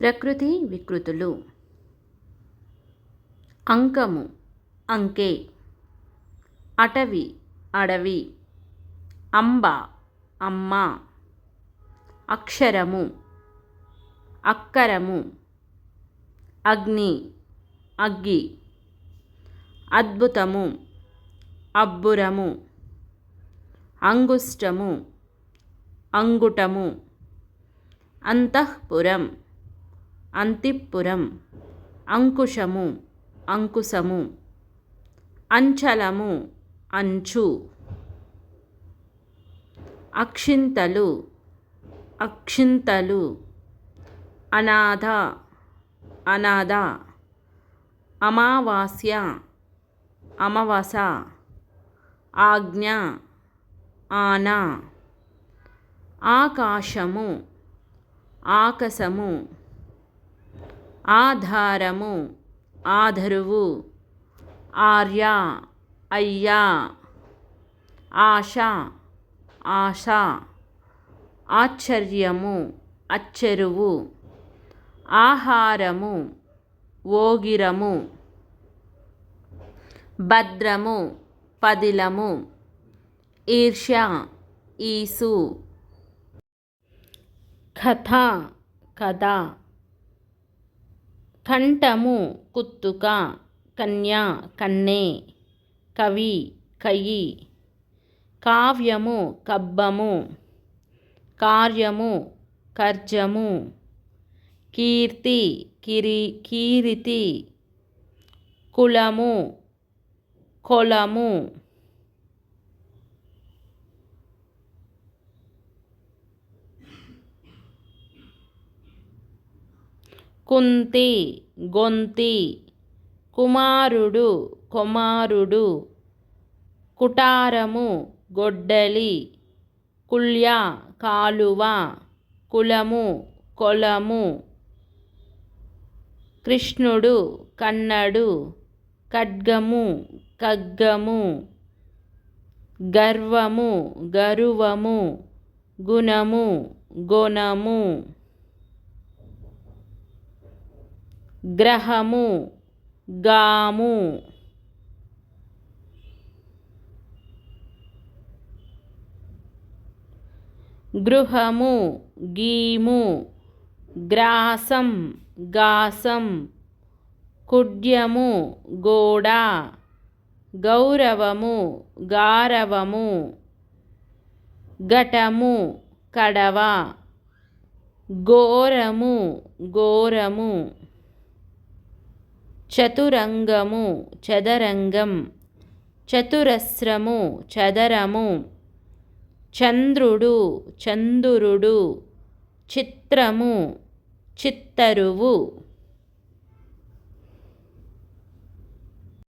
ప్రకృతి వికృతులు. అంకము అంకే. అటవి అడవి. అంబ అమ్మ. అక్షరము అక్కరము. అగ్ని అగ్గి. అద్భుతము అబ్బురము. అంగుష్టము అంగుటము. అంతఃపురం. అంతిపురం అంకుశము అంకుశము అంచలము అంచు అక్షింతలు అక్షింతలు అనాథ అనాథ అమావాస్య అమవస ఆజ్ఞ ఆన ఆకాశము ఆకసము ఆధారము ఆధరువు ఆర్య అయ్యా ఆశ ఆశ ఆశ్చర్యము అచ్చెరువు ఆహారము ఓగిరము భద్రము పదిలము ఈర్ష్య ఈసు. కథ కథ. కంఠము కుత్తుక కన్య కన్నే కవి కయి కావ్యము కబ్బము కార్యము కర్జము కీర్తి కిరి కీరితి కులము కొలము కుంతి గొంతి కుమారుడు కుమారుడు కుటారము గొడ్డలి కుళ్య కాలువ కులము కొలము కృష్ణుడు కన్నడు ఖడ్గము కగ్గము గర్వము గరువము గుణము గుణము గ్రహము గాము. గృహము గీము. గ్రాసం గాసం. కుడ్యము గోడ. గౌరవము గారవము. ఘటము కడవ. ఘోరము ఘోరము. చతురంగము చదరంగం చతురస్రము చదరము చంద్రుడు చందురుడు చిత్రము చిత్తరువు.